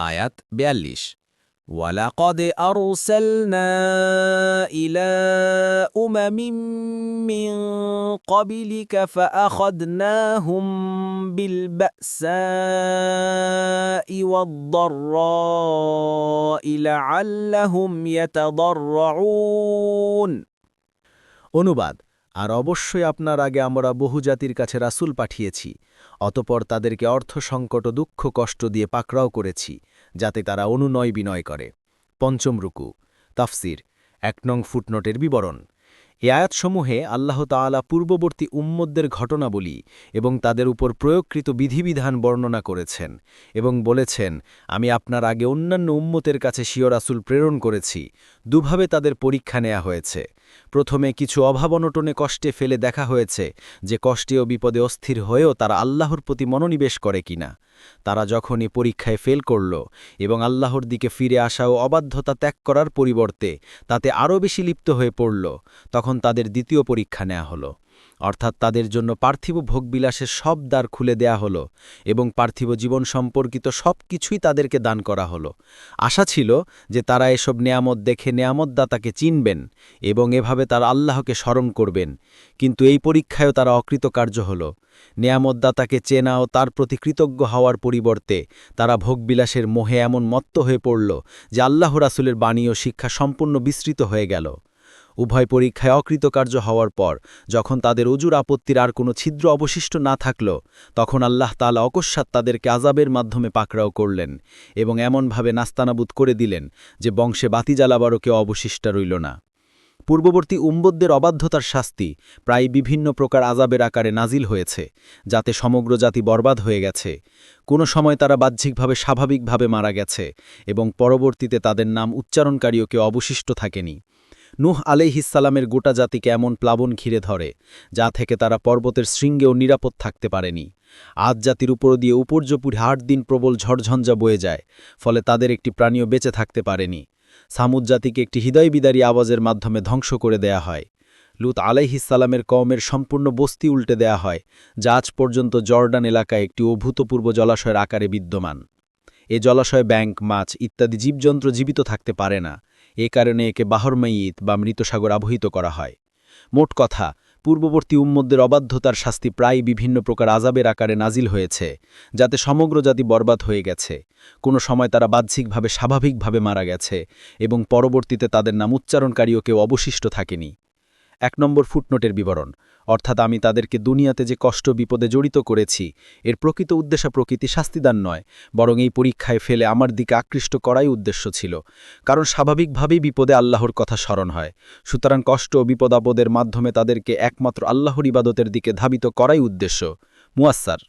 আয়াত বিয়াল্লিশ ولقد أرسلنا إلى أمم من قبلك فأخذناهم بالبأساء والضراء لعلهم يتضرعون অনুবাদ আর অবশ্যই আপনার আগে আমরা বহু জাতির কাছে রাসূল পাঠিয়েছি অতপর তাদেরকে অর্থ সংকট ও দুঃখ কষ্ট দিয়ে পাকড়াও করেছি যাতে তারা অনুনয় বিনয় করে। পঞ্চম রুকু, তাফসির, এক নং ফুটনোটের বিবরণ। এ আয়াতসমূহে আল্লাহ তাআলা পূর্ববর্তী উম্মদদের ঘটনাবলী এবং তাদের উপর প্রয়োগকৃত বিধিবিধান বর্ণনা করেছেন এবং বলেছেন, আমি আপনার আগে অন্যান্য উম্মতের কাছে শিও রাসুল প্রেরণ করেছি। দুভাবে তাদের পরীক্ষা নেয়া হয়েছে। প্রথমে কিছু অভাব অনটনে কষ্টে ফেলে দেখা হয়েছে যে কষ্টে ও বিপদে অস্থির হয়েও তারা আল্লাহর প্রতি মনোনিবেশ করে কিনা। তারা যখনই পরীক্ষায় ফেল করল এবং আল্লাহর দিকে ফিরে আসা ও অবাধ্যতা ত্যাগ করার পরিবর্তে তাতে আরও বেশি লিপ্ত হয়ে পড়ল, তখন তাদের দ্বিতীয় পরীক্ষা নেওয়া হলো। অর্থাৎ তাদের জন্য পার্থিব ভোগবিলাসের সব দ্বার খুলে দেয়া হলো এবং পার্থিব জীবন সম্পর্কিত সব কিছুই তাদেরকে দান করা হলো। আশা ছিল যে তারা এসব নেয়ামত দেখে নেয়ামতদাতাকে চিনবেন এবং এভাবে তারা আল্লাহকে স্মরণ করবেন, কিন্তু এই পরীক্ষায়ও তারা অকৃতকার্য হল। নেয়ামতদাতাকে চেনা ও তার প্রতি কৃতজ্ঞ হওয়ার পরিবর্তে তারা ভোগবিলাসের মোহে এমন মত্ত হয়ে পড়ল যে আল্লাহ রাসুলের বাণী ও শিক্ষা সম্পূর্ণ বিস্তৃত হয়ে গেল। উভয় পরীক্ষায় অকৃতকার্য হওয়ার পর, যখন তাদের অজুর আপত্তির আর কোনো ছিদ্র অবশিষ্ট না থাকল, তখন আল্লাহ তালা অকস্মাৎ তাদেরকে আজাবের মাধ্যমে পাকড়াও করলেন এবং এমনভাবে নাস্তানাবুদ করে দিলেন যে বংশে বাতি জ্বালাবারও কেউ অবশিষ্ট রইল না। পূর্ববর্তী উম্বদদের অবাধ্যতার শাস্তি প্রায় বিভিন্ন প্রকার আজাবের আকারে নাজিল হয়েছে, যাতে সমগ্র জাতি বরবাদ হয়ে গেছে। কোনো সময় তারা বাহ্যিকভাবে স্বাভাবিকভাবে মারা গেছে এবং পরবর্তীতে তাদের নাম উচ্চারণকারীও কেউ অবশিষ্ট থাকেনি। নুহ আলাইহিসালামের গোটা জাতিকে এমন প্লাবন ঘিরে ধরে, যা থেকে তারা পর্বতের শৃঙ্গেও নিরাপদ থাকতে পারেনি। আজ জাতির উপর দিয়ে উপর্যপুর আট দিন প্রবল ঝড়ঝঞ্ঝা বয়ে যায়, ফলে তাদের একটি প্রাণীও বেঁচে থাকতে পারেনি। সামুদ জাতিকে একটি হৃদয়বিদারী আওয়াজের মাধ্যমে ধ্বংস করে দেয়া হয়। লুত আলাইহিসালামের কওমের সম্পূর্ণ বস্তি উল্টে দেয়া হয়, যা আজ পর্যন্ত জর্ডান এলাকায় একটি অভূতপূর্ব জলাশয়ের আকারে বিদ্যমান। এ জলাশয়ে ব্যাংক, মাছ ইত্যাদি জীবজন্ত্র জীবিত থাকতে পারে না। এ কারণে একে বাহরমাইয়িত বা মৃতসাগর আবহিত করা হয়। মোট কথা, পূর্ববর্তী উম্মদের অবাধ্যতার শাস্তি প্রায় বিভিন্ন প্রকার আজাবের আকারে নাজিল হয়েছে, যাতে সমগ্র জাতি বরবাদ হয়ে গেছে। কোনো সময় তারা বাহ্যিকভাবে, স্বাভাবিকভাবে মারা গেছে এবং পরবর্তীতে তাদের নাম উচ্চারণকারীও কেউ অবশিষ্ট থাকেনি। এক নম্বর ফুটনোটের বিবরণ। অর্থাৎ আমি তাদেরকে দুনিয়াতে যে কষ্ট বিপদে জড়িত করেছি, এর প্রকৃত উদ্দেশ্য প্রকৃতি শাস্তিদান নয়, বরং এই পরীক্ষায় ফেলে আমার দিকে আকৃষ্ট করাই উদ্দেশ্য ছিল। কারণ স্বাভাবিকভাবেই বিপদে আল্লাহর কথা স্মরণ হয়। সুতরাং কষ্ট ও বিপদাপদের মাধ্যমে তাদেরকে একমাত্র আল্লাহর ইবাদতের দিকে ধাবিত করাই উদ্দেশ্য। মুয়াস্সার